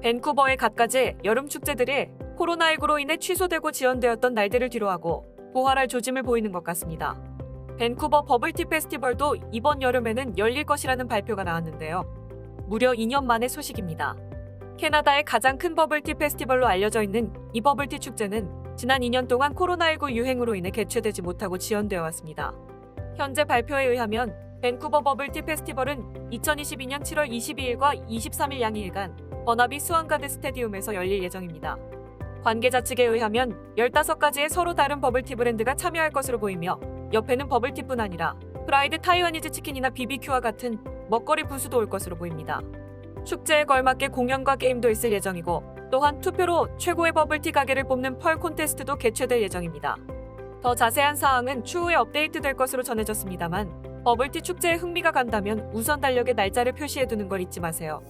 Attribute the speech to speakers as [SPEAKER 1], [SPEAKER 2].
[SPEAKER 1] 밴쿠버의 갖가지 여름 축제들이 코로나19로 인해 취소되고 지연되었던 날들을 뒤로하고 부활할 조짐을 보이는 것 같습니다. 밴쿠버 버블티 페스티벌도 이번 여름에는 열릴 것이라는 발표가 나왔는데요. 무려 2년 만의 소식입니다. 캐나다의 가장 큰 버블티 페스티벌로 알려져 있는 이 버블티 축제는 지난 2년 동안 코로나19 유행으로 인해 개최되지 못하고 지연되어 왔습니다. 현재 발표에 의하면 밴쿠버 버블티 페스티벌은 2022년 7월 22일과 23일 양일간 버나비 스완가드 스테디움에서 열릴 예정입니다. 관계자 측에 의하면 15가지의 서로 다른 버블티 브랜드가 참여할 것으로 보이며 옆에는 버블티뿐 아니라 프라이드 타이와니즈 치킨이나 BBQ와 같은 먹거리 부수도 올 것으로 보입니다. 축제에 걸맞게 공연과 게임도 있을 예정이고 또한 투표로 최고의 버블티 가게를 뽑는 펄 콘테스트도 개최될 예정입니다. 더 자세한 사항은 추후에 업데이트될 것으로 전해졌습니다만 버블티 축제에 흥미가 간다면 우선 달력에 날짜를 표시해두는 걸 잊지 마세요.